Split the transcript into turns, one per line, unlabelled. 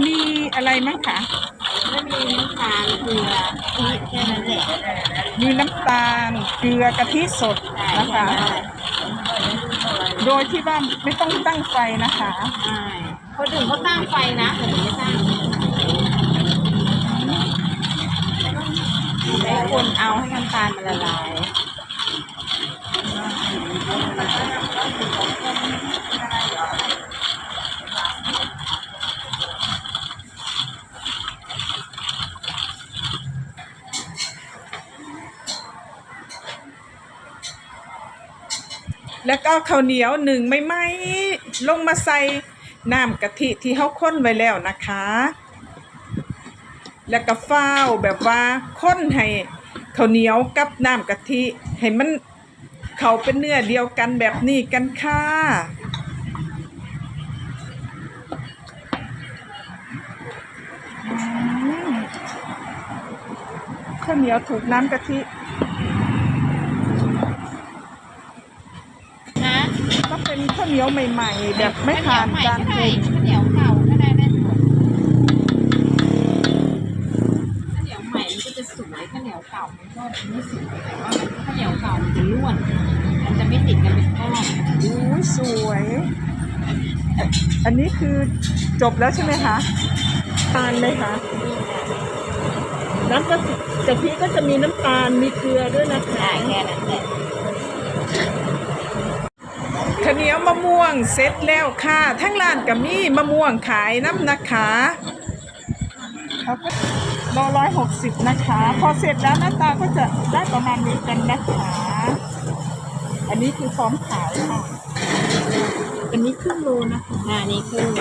มีอะไรมั้งคะ
แล้วมีน้ำตาลเกลือพริกแค่นั้นแหละ
มีน้ำตาลเกลือกะทิสด
ใช่
นะคะ โดยที่ว่าไม่ต้องตั้งไฟนะคะ
ใช่คนอื่นเขาตั้งไฟนะแต่หนูไม่ตั้งใช้คนเอาให้น้ำตาลมันละลาย
แล้วก็ข้าวเหนียวหนึ่งไม่ไหมลงมาใส่น้ำกะทิที่เขาข้นไว้แล้วนะคะ แล้วก็ฟ้าวแบบว่าข้นให้ข้าวเหนียวกับน้ำกะทิให้มันเขาเป็นเนื้อเดียวกันแบบนี้กันค่ะข้าวเหนียวถูกน้ำกะทิ เป็นข้าวเหนียวใหม่ ๆ แบบไม่ผ่านการ
ข้าว
ป
เห
รุ
นียว
ง
ใหม่ก็ได้ข้าวเหนียวเก่าก็ได้ได้หมดข้าวเหนียวใหม่มันก็จะสวยข้าวเหนียวเก่ามันก็ไม่สวยแต่ว่าข้าวเหนียวเก่ามันจะร่วน มันจะไม่ติดกันเป็นก้อน
อุ้สวย อันนี้คือจบแล้วใช่ไหมคะทานเลยค่ะน้ำกะทิก็จะมีน้ำตาลมีเกลือด้วยนะคะ
แค่นั้นแหละ
นียวมะม่วงเสร็จแล้วค่ะทั้งร้านก็มีมะม่วงขายน้ำนะคะเขาก็โลร้อยหกสิบนะคะ พอเสร็จแล้วหน้าตาก็จะได้ประมาณนี้กันนะคะ อันนี้คือพร้อมขายค่ะ อันนี้ครึ่งโลนะคะ
อันนี้ครึ่งโล